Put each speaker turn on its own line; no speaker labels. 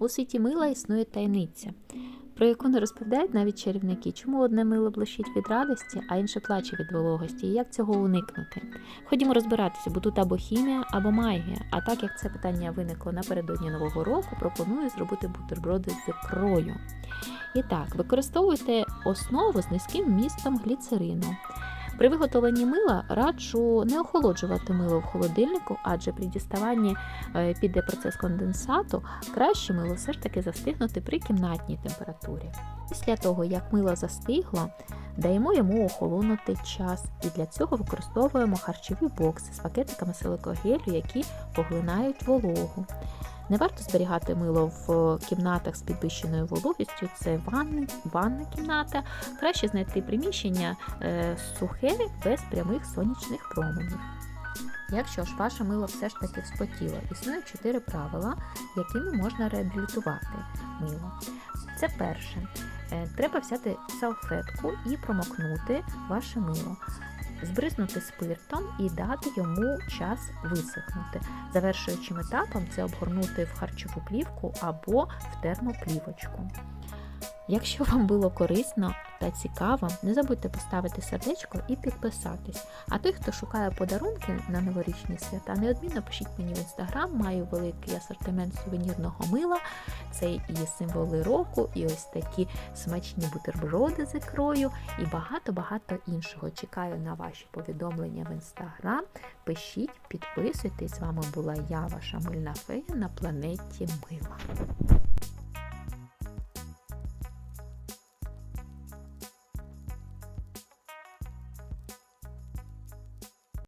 У світі мила існує таємниця, про яку не розповідають навіть чарівники, чому одне мило блищить від радості, а інше плаче від вологості, і як цього уникнути. Ходімо розбиратися, бо тут або хімія, або магія. А так як це питання виникло напередодні нового року, пропоную зробити бутерброди з ікрою. І так, використовуйте основу з низьким вмістом гліцерину. При виготовленні мила раджу не охолоджувати мило в холодильнику, адже при діставанні е, піде процес конденсату, краще мило все ж таки застигнути при кімнатній температурі. Після того, як мило застигло, даємо йому охолонути час, і для цього використовуємо харчові бокси з пакетиками силикогелю, які поглинають вологу. Не варто зберігати мило в кімнатах з підвищеною вологістю, це ванни, ванна кімната. Краще знайти приміщення е, сухе без прямих сонячних променів. Якщо ж ваше мило все ж таки вспотіло, існує чотири правила, якими можна реабілітувати мило. Це перше. Е, Треба взяти салфетку і промокнути ваше мило, збризнути спиртом і дати йому час висохнути. Завершуючим етапом це обгорнути в харчову плівку або в термоплівочку. Якщо вам було корисно та цікаво, не забудьте поставити сердечко і підписатись. А той, хто шукає подарунки на новорічні свята, неодмінно пишіть мені в інстаграм. Маю великий асортимент сувенірного мила. Це і символи року, і ось такі смачні бутерброди з ікрою, і багато-багато іншого. Чекаю на ваші повідомлення в інстаграм. Пишіть, підписуйтесь. З вами була я, ваша мильна фея на планеті Мила.